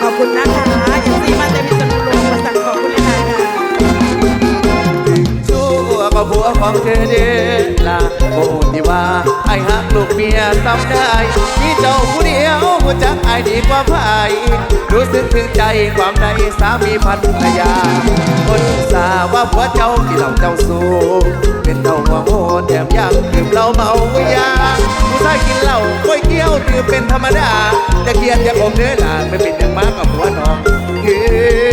ขอบคุณนะคะยังซีมาเต็มพิษณุโลกประสันขอบคุณเลยค่ะชั่วก็ผัวของเธอเด้อล่ะโอ้ที่ว่าไอ้หักลูกเมียซ้ำได้มีเจ้าผู้เดียวผู้จักไอ้ดีกว่า รู้สึกถึงใจความในสามีภรรยา คนสาว่าผัวเจ้าที่เราเจ้าสู้เป็นเท่าหัวโมแถมยังดื่มเหล้าเมายาผู้ชายกินเหล้าก้อยเกี้ยวถือเป็นธรรมดาจะเกลียดจะอมเด้อหลานไม่เป็นอย่างมากกับผัวน้องคือ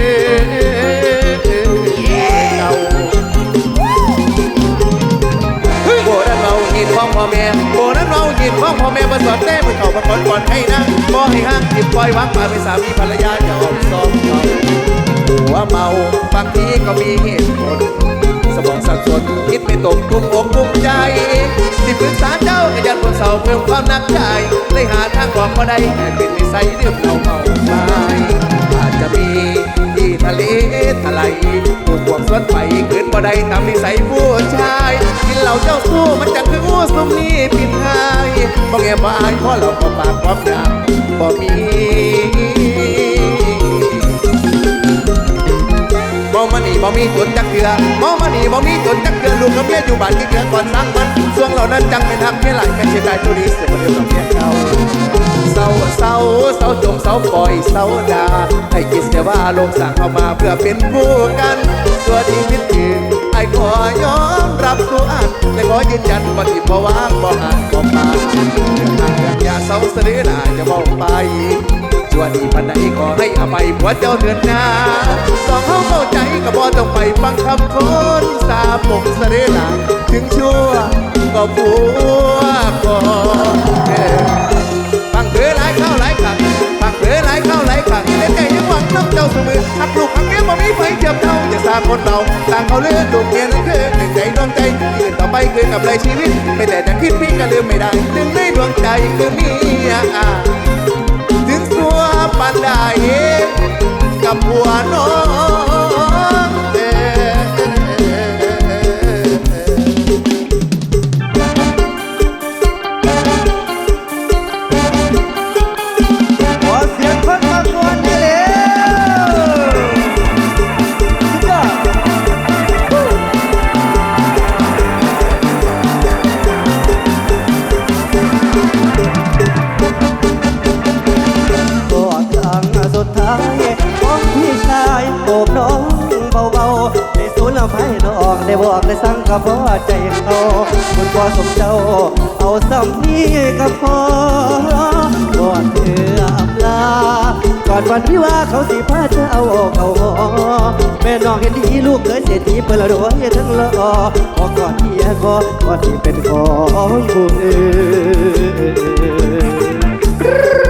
องพ่อแม่มาสอนเต้มาเขามาก่อนก่อนให้นะบ่ให้ห้างจิบปล่อยวางปาเป็นสามีภรรยาจะออกซ้อมเขาหัวเมาบางทีก็มีเหตุผลสมองสับสนคิดไม่ตกกลุ่มอกกลุ่มใจสิปรึกษาเจ้าก็ยันคนเศร้าเพิ่มความนักใจเลยหาทางบอกก็ได้แค่เป็นนิสัยเรื่องเราเมาไปอาจจะมีที่ทะเลทลายผู้บวกสวนไปขึ้นบ่ได้ตามนิสัยผู้ชายกินเหล้าเจ้าสู้มันจังคืองูสุมนี้ บ่แง่บ่อายเพราะเราก็ปากความดาบ่มีบ่มานี่บ่มีจนจักเกือบ่มานี่บ่มีจนจักเกือลูกกับเมียอยู่บ้านที่เกือก่อนสร้างมันส่วงเหล่านั้นจังเป็นทักเมียหลายแค่เสียดายตัวดีเสียบ่เดียวกับเมียเก่า เศร้าเศร้าเศร้าจมเศร้าปล่อยเศร้าดา ให้คิดเสียว่าโลกสร้างเข้ามาเพื่อเป็นคู่กัน ตัวที่ผิดถือไอ้ขอยอมรับตัวอันแต่ขอยืนยันบ่ที่บ่ว่างบ่อาจบ่ปานเรื่องทางเรื่องอย่าเศร้าเสนอหน้าจะบอกไปชวนอีปันใดขอให้อภัยผัวเจ้าเดือนหน้าสองเขาเข้าใจก็บ่ต้องไปฟังคำคนสาปมเสด็จหลังถึงชั่วก็ผัวก่อน เจ้าเสมอหับลูกอับเมียบ่มีไฟเจียมเท่าอย่าสาคนเราต่างเขาเลือดลูกเมียนั้นคือหนึ่งใจดวงใจยืนต่อไปคือกับไรชีวิต ไม่แต่จะคิดพี่ก็ลืมไม่ได้หนึ่งในดวงใจคือเมียอ่าถึงสัวปันได้กับหัวน้อง ๆในสูนย์ละไพ่ดอกได้บอกได้สั่งกับพ่อใจเขาคุณพ่อสมเจ้า เอาสำนี้กับพ่อก่อนเถืออำลา ก่อนวันวิวาเขาสิพาเจ้าเขาหอแม่น้องเห็นดีลูกเคยเสียทีเปิดละดวยทั้งละอพอก่อนเทียก็ก่อนที่เป็นของผู้อื่น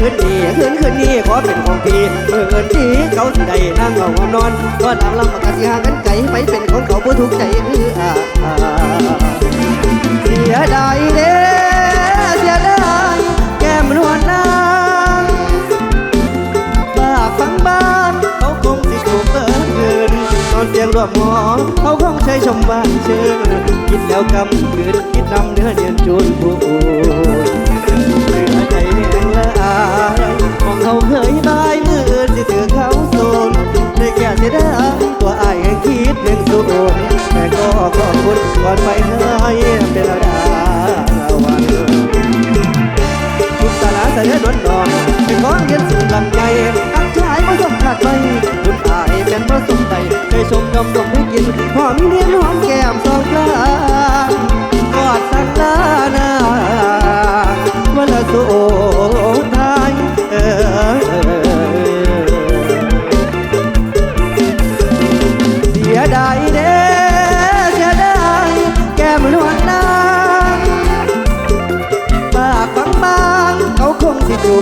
คืนนนี้คืนคืนนี้ขอเป็นของพี่เมื่อเงินนี้เขาสิได้นั่งเอาห้องนอนก็ทำลำปากกาสิหากันไก่ไปเป็นของเขาผู้ทุกข์ใจเอื้ออาเสียดายเด้เสียดายแก้มนวลนางบ้าฟังบ้านเขาคงสิถูกเบิดเงินนอนเตียงรวมหมอเขาคงใช้ชมบ้านเชิญคิดแล้วกำคืนคิดนำเนื้อเนียนจูนผู้อื่น ลืองเขาเคยบายมือสิถือเขาโซนได้แค่เสียดายตัวอายแห่งคิดเพียงสูงแต่ก็ขอบคุณก่อนไปให้เป็นระดาวันทุกตาลาเสนอนนอนเป็นของเย็นสุดลำไยอักชายมาสัมผัสไปคุณอายเป็นมาสมใจเคยชมดมดมให้กินหอมเนียนห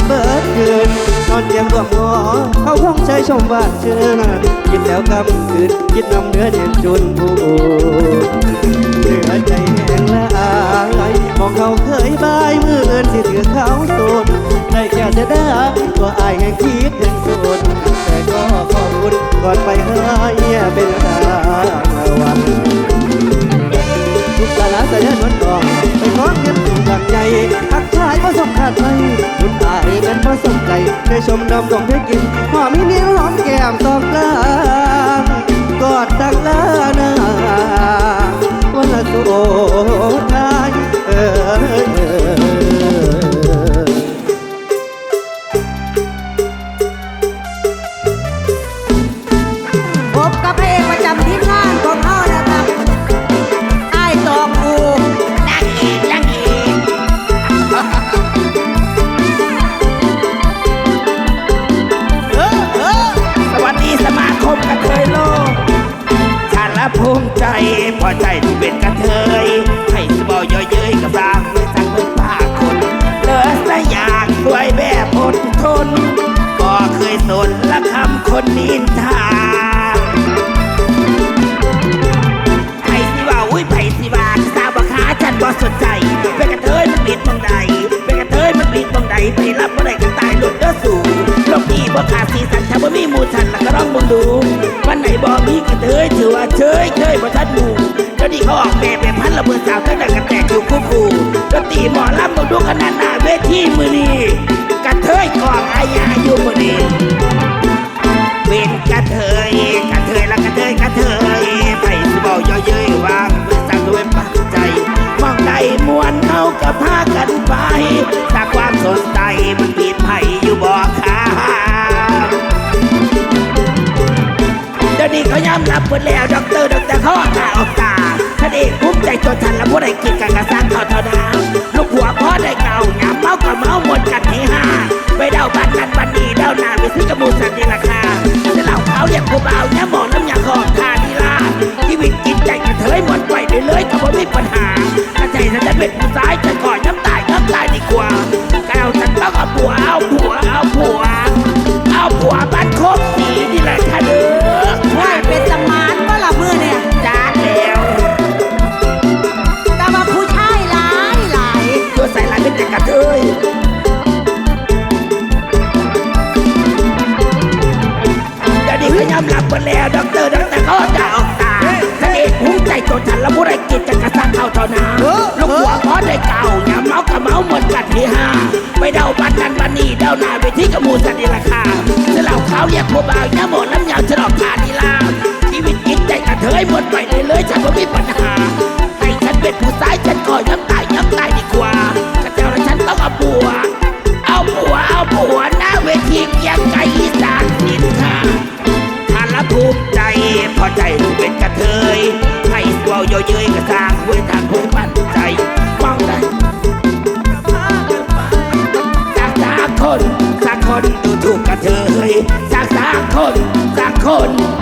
เบิดคืนนอนเตียงรวมหอเขาคงใช้ชมว่าเชื่อกินแล้วกำคืนกินน้ำเนื้อเด่นจุนผู้เหลือใจแห้งละอายมองเขาเคยบายมือเอินสิถือเขาโซนได้แค่จะได้ตัวอายแห่งคิดแห่งโซนแต่ก็ขอบคุณก่อนไปให้เป็นตาวัน ผสมใจได้ชมดำส่งให้กินหอมมีนิ้วหอมแก้มตองกลางกอดตักลา พอใจที่เป็นกระเทยให้สบอยเย้ยกับรางไม่ทั้งเป็นผ้าคนเหลือสะอยากสวยแบบอดทน ก็เคยสนละคำคนนินทาไผ่สิว่าอุ้ยไผ่สิว่าสาวบขาฉันบ่สนใจ เป็นกระเทยมันปิดมองใดเป็นกระเทยมันปิดมองใดไปรับบ่ได้ก็ตายหลุ ดเด้อสู่โลกนี้บ่ขาดสีสันถ้าบ่มีหมู่ฉันแล้วก็ร้องมึงดู วันไหนบ่มีกระเทยถือว่าเชยเชยบ่ทันหมู่เดี๋ยวนี้เขาออกแบบเป็นพันระเบิดสาวทั้งนั้นกระแตกอยู่คู่คู่ดนตรีหมอลำมึงดูขนาดหน้าเวทีมือนี้กระเทยกองอาญาอยู่มือนี้เป็นกระเทยกระเทยละกระเทยกระเทยไปสิบอกย่อเย้ยวางเพื่อสั่งด้วยปักใจมองใดมวนเอากับพากันไป มันปีนไผ่อยู่บ่อค้างเดี๋ยวนี้เขายอมรับหมดแล้วด็อกเตอร์ด็อกเตอร์เขาออกตาออกตาท่านเอกภูมิใจจนทันแล้วผู้ใดกินกันกระซังเขาเท่านั้นลูกหัวพ่อได้เก่าหยามเมากับเมาหมดกันที่ห้าไปเดาบันนั้นบันนี้เดาหนาไปซื้อกระมูสันดีราคาจะเหล่าเขาเรียกผู้บ่าวเนี่ยหมองน้ำยาขอบทาดีลาชีวิตจิตใจกระเทยหมดไปเลยเลยก็บ่มีปัญหากระใจฉันจะเป็นผู้ซ้ายฉันก่อน้ำตายน้ำตายดีกว่า จ้าหน้าไปที่กระมูสันนี่ราคาจะเหล่าเขาเรียกผู้บ่าวเนี่ยหมดน้ำ ลูกกระเทยสักสากคนสักคน